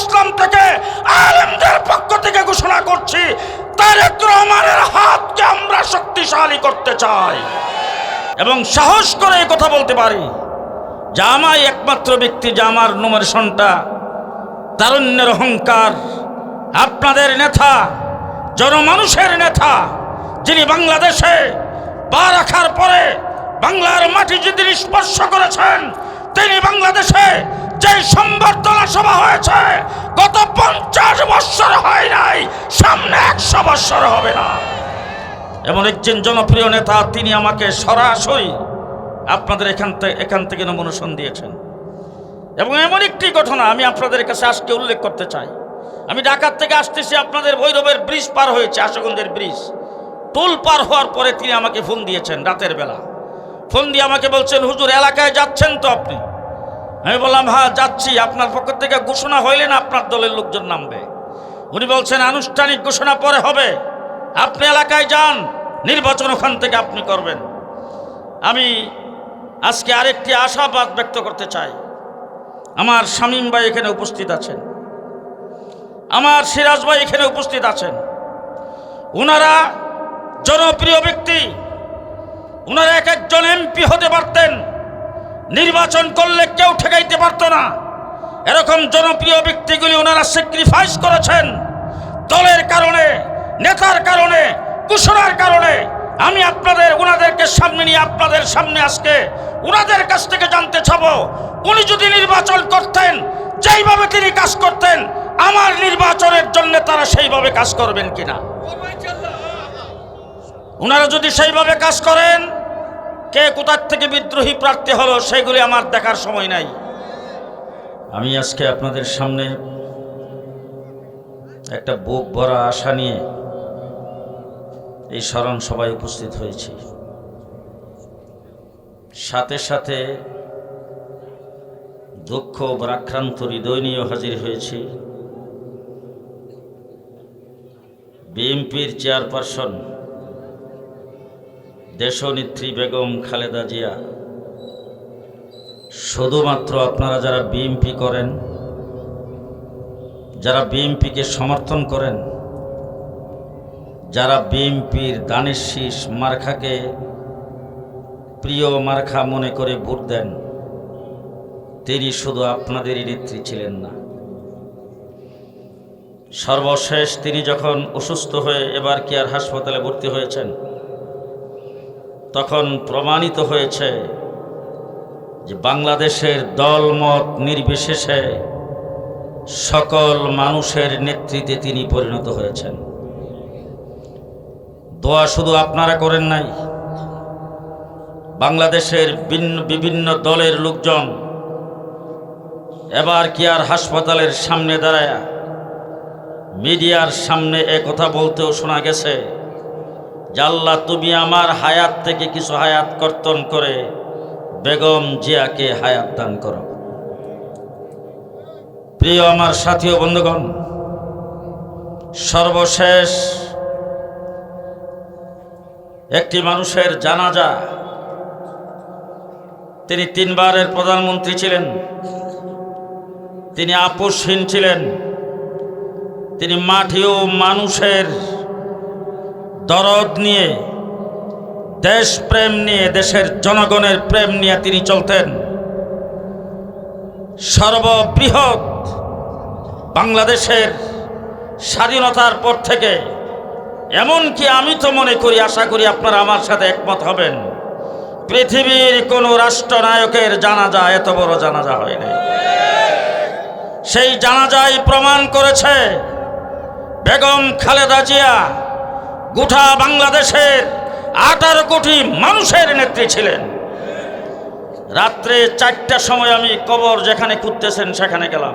ইসলাম থেকে আলেমদের পক্ষ থেকে ঘোষণা করছি, তারেক রহমানের হাতকে আমরা শক্তিশালী করতে চাই। এবং সাহস করে এই কথা বলতে পারি যে আমায় একমাত্র ব্যক্তি, যে আমার নোমিনেশনটা তারুণ্যের অহংকার, আপনাদের নেতা, জনমানুষের নেতা, যিনি বাংলাদেশে পা রাখার পরে বাংলার মাটি যিনি স্পর্শ করেছেন, তিনি বাংলাদেশে যে সম্বর্ধনা সভা হয়েছে। গত পঞ্চাশ বৎসর হয় নাই, সামনে একশো বৎসর হবে না। এমন একজন জনপ্রিয় নেতা, তিনি আমাকে সরাসরি আপনাদের এখান থেকে এখান থেকে নমনোশন দিয়েছেন। এবং এমন একটি ঘটনা আমি আপনাদের কাছে আজকে উল্লেখ করতে চাই। আমি ঢাকার থেকে আসতেছি, আপনাদের ভৈরবের ব্রিজ পার হয়েছে আশাগঞ্জের ব্রিজ। টোল পার হওয়ার পরে তিনি আমাকে ফোন দিয়েছেন রাতের বেলা। ফোন দিয়ে আমাকে বলছেন, হুজুর, এলাকায় যাচ্ছেন তো আপনি? আমি বললাম হ্যাঁ যাচ্ছি। আপনার পক্ষ থেকে ঘোষণা হইলে না আপনার দলের লোকজন নামবে। উনি বলছেন, আনুষ্ঠানিক ঘোষণা পরে হবে। আপনি এলাকায় যান, নির্বাচন ওখান থেকে আপনি করবেন। আমি আজকে আরেকটি আশাবাদ ব্যক্ত করতে চাই। আমার শামীম ভাই এখানে উপস্থিত আছেন। আমার সিরাজ ভাই এখানে উপস্থিত আছেন। ওনারা জনপ্রিয় ব্যক্তি। ওনারা এক একজন এমপি হতে পারতেন। নির্বাচন করলে কেউ ঠেকাইতে পারতো না। এরকম জনপ্রিয় ব্যক্তিগুলি ওনারা স্যাক্রিফাইস করেছেন। দলের কারণে, নেতার কারণে, ঘোষণার কারণে। আমি আপনাদের, ওনাদেরকে সামনে নিয়ে আপনাদের সামনে আজকে ওনাদের কাছ থেকে জানতে চাব, উনি যদি নির্বাচন করতেন, যেইভাবে তিনি কাজ করতেন, আমার নির্বাচনের জন্য তারা সেইভাবে কাজ করবেন কিনা? ওনারা যদি সেইভাবে কাজ করেন কে কোথার থেকে বিদ্রোহী প্রার্থী হলো সেগুলি আমার দেখার সময় নাই। আমি আজকে আপনাদের সামনে একটা বুক ভরা আশা নিয়ে এই স্মরণ সভায় উপস্থিত হয়েছি। সাথে সাথে দুঃখ ভারাক্রান্ত হৃদয় নিয়েও হাজির হয়েছি। বিএনপির চেয়ারপারসন দেশনেত্রী বেগম খালেদা জিয়া, শুধুমাত্র আপনারা যারা বিএমপি করেন, যারা বিএমপিকে সমর্থন করেন, যারা বিএমপির দানের শীষ মার্খাকে প্রিয় মার্খা মনে করে ভোট দেন, তিনি শুধু আপনাদেরই নেত্রী ছিলেন না। সর্বশেষ তিনি যখন অসুস্থ হয়ে এবার কি আর হাসপাতালে ভর্তি হয়েছেন? তখন প্রমাণিত হয়েছে যে বাংলাদেশের দলমত নির্বিশেষে সকল মানুষের নেতৃত্বে তিনি পরিণত হয়েছেন। দোয়া শুধু আপনারা করেন নাই। বাংলাদেশের ভিন্ন- বিভিন্ন দলের লোকজন এবার কি আর হাসপাতালের সামনে দাঁড়ায়, মিডিয়ার সামনে এ কথা বলতেও শোনা গেছে। আল্লাহ তুমি আমার হায়াত থেকে কিছু হায়াত কর্তন করে বেগম জিয়াকে হায়াত দান করো। প্রিয় আমার সাথী ও বন্ধুগণ, সর্বশেষ একটি মানুষের জানাজা। তিনি তিনবারের প্রধানমন্ত্রী ছিলেন, তিনি আপোষহীন ছিলেন, তিনি মাটি ও মানুষের দরদ নিয়ে, দেশপ্রেম নিয়ে, দেশের জনগণের প্রেম নিয়ে তিনি চলতেন। সর্ববৃহৎ বাংলাদেশের স্বাধীনতার পর থেকে, এমনকি আমি তো মনে করি, আশা করি আপনারা আমার সাথে একমত হবেন, পৃথিবীর কোনো রাষ্ট্রনায়কের জানাজা এত বড় জানাজা হয়নি সেই জানাজাই প্রমাণ করেছে বেগম খালেদা জিয়া গোটা বাংলাদেশের আঠারো কোটি মানুষের নেত্রী ছিলেন। রাত্রে চারটার সময় আমি কবর যেখানে খুঁজতেছেন সেখানে গেলাম।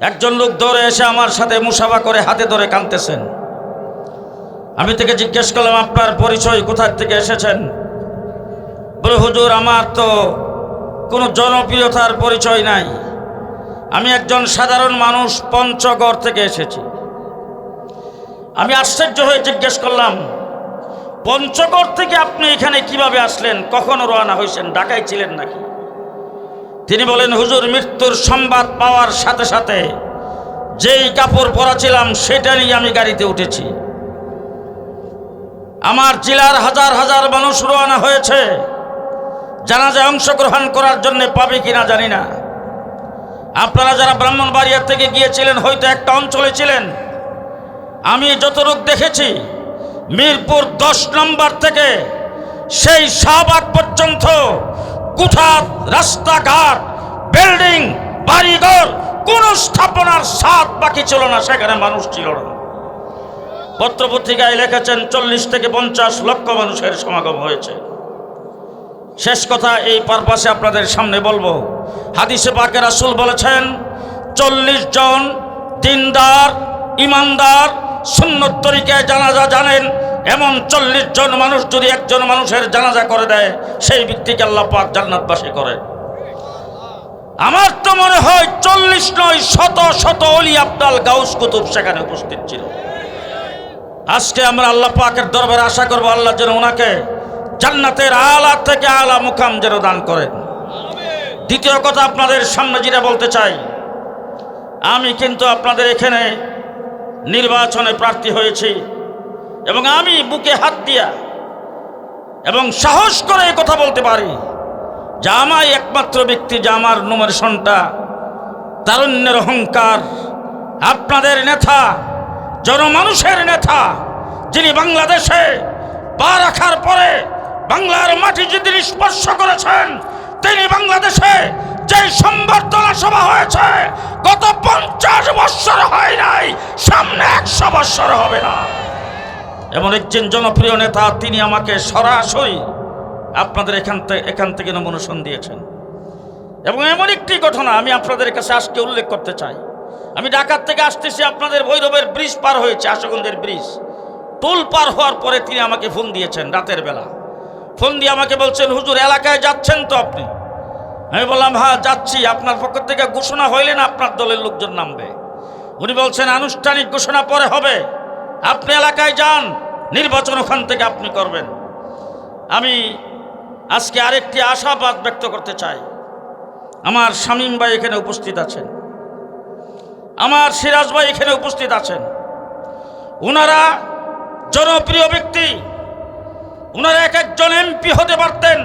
একজন লোক ধরে এসে আমার সাথে মুসাফা করে হাতে ধরে কাঁদতেছেন। আমি থেকে জিজ্ঞেস করলাম, আপনার পরিচয় কোথার থেকে এসেছেন? বলে, হুজুর, আমার তো কোনো জনপ্রিয়তার পরিচয় নাই। আমি একজন সাধারণ মানুষ পঞ্চগড় থেকে এসেছি। আমি আশ্চর্য হয়ে জিজ্ঞেস করলাম, পঞ্চগড় থেকে আপনি এখানে কীভাবে আসলেন? কখনো রওনা হয়েছেন? ঢাকায় ছিলেন নাকি? তিনি বলেন, হুজুর, মৃত্যুর সংবাদ পাওয়ার সাথে সাথে যেই কাপড় পরা ছিলাম সেটা নিয়ে আমি গাড়িতে উঠেছি। আমার জেলার হাজার হাজার মানুষ রওনা হয়েছে। জানাজায় অংশগ্রহণ করার জন্য পাবে কিনা জানি না। আপনারা যারা ব্রাহ্মণবাড়িয়া থেকে গিয়েছিলেন, হয়তো একটা অঞ্চলে ছিলেন। আমি যতটুক দেখেছি, মিরপুর দশ নম্বর থেকে সেই শাহবাগ পর্যন্ত কুঠাত রাস্তাঘাট, বিল্ডিং, বাড়িঘর, কোন স্থাপনার স্বাদ বাকি ছিল না, সেখানে মানুষ ছিল না। পত্রপত্রিকায় লিখেছেন, চল্লিশ থেকে পঞ্চাশ লক্ষ মানুষের সমাগম হয়েছে। শেষ কথা, এই পারপাসে আপনাদের সামনে বলব, হাদিসে পাকে রাসুল বলেছেন, চল্লিশ জন দিনদার, ইমানদার সুন্নত তরিকায় জানাজা জানেন, এমন চল্লিশ জন মানুষ যদি একজন মানুষের জানাজা করে দেয়, সেই ব্যক্তিকে আল্লাহ পাক জান্নাতবাসী করে। আমার তো মনে হয় চল্লিশ নয়, শত শত অলি আব্দাল গাউস কুতুব সেখানে উপস্থিত ছিল। আজকে আমরা আল্লাহ পাকের দরবারে আশা করব আল্লাহ যেন ওনাকে জান্নাতের আলা থেকে আলা মুকাম যেন দান করেন। দ্বিতীয় কথা আপনাদের সামনে যেটা বলতে চাই, আমি কিন্তু আপনাদের এখানে নির্বাচনে প্রার্থী হয়েছি এবং আমি বুকে হাত দিয়া এবং সাহস করে কথা বলতে পারি, যে আমাই একমাত্র ব্যক্তি, যে আমার নোমেশনটা তারুণ্যের অহংকার, আপনাদের নেতা, জনমানুষের নেতা, যিনি বাংলাদেশে পা রাখার পরে বাংলার মাটি যিনি স্পর্শ করেছেন তিনি বাংলাদেশে যে সম্বর্ধনা সভা হয়েছে, গত পঞ্চাশ বৎসর হয় নাই, সামনে একশো বৎসর হবে না। এমন একজন জনপ্রিয় নেতা, তিনি আমাকে সরাসরি আপনাদের এখান থেকে এখান থেকে নমনোশন দিয়েছেন। এবং এমন একটি ঘটনা আমি আপনাদের কাছে আজকে উল্লেখ করতে চাই। আমি ঢাকার থেকে আসতেছি, আপনাদের ভৈরবের ব্রিজ পার হয়েছে আশাগঞ্জের ব্রিজ। টোল পার হওয়ার পরে তিনি আমাকে ফোন দিয়েছেন রাতের বেলা। ফোন দিয়ে আমাকে বলছেন, হুজুর, এলাকায় যাচ্ছেন তো আপনি? আমি বললাম হ্যাঁ যাচ্ছি। আপনার পক্ষ থেকে ঘোষণা হইলে না আপনার দলের লোকজন নামবে। উনি বলছেন, আনুষ্ঠানিক ঘোষণা পরে হবে। আপনি এলাকায় যান, নির্বাচন ওখান থেকে আপনি করবেন। আমি আজকে আরেকটি আশাবাদ ব্যক্ত করতে চাই। আমার শামীম ভাই এখানে উপস্থিত আছেন। আমার সিরাজ ভাই এখানে উপস্থিত আছেন। ওনারা জনপ্রিয় ব্যক্তি। ওনারা এক একজন এমপি হতে পারতেন।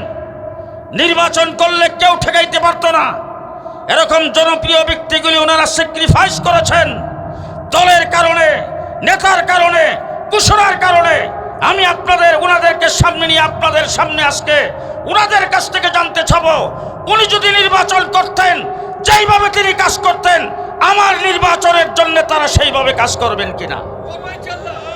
নির্বাচন করলে কেউ ঠেকাইতে পারতো না। এরকম জনপ্রিয় ব্যক্তিগুলি ওনারা স্যাক্রিফাইস করেছেন। দলের কারণে, নেতার কারণে, ঘোষণার কারণে। আমি আপনাদের, ওনাদেরকে সামনে নিয়ে আপনাদের সামনে আজকে ওনাদের কাছ থেকে জানতে চাবো, উনি যদি নির্বাচন করতেন, যেইভাবে তিনি কাজ করতেন, আমার নির্বাচনের জন্য তারা সেইভাবে কাজ করবেন কিনা?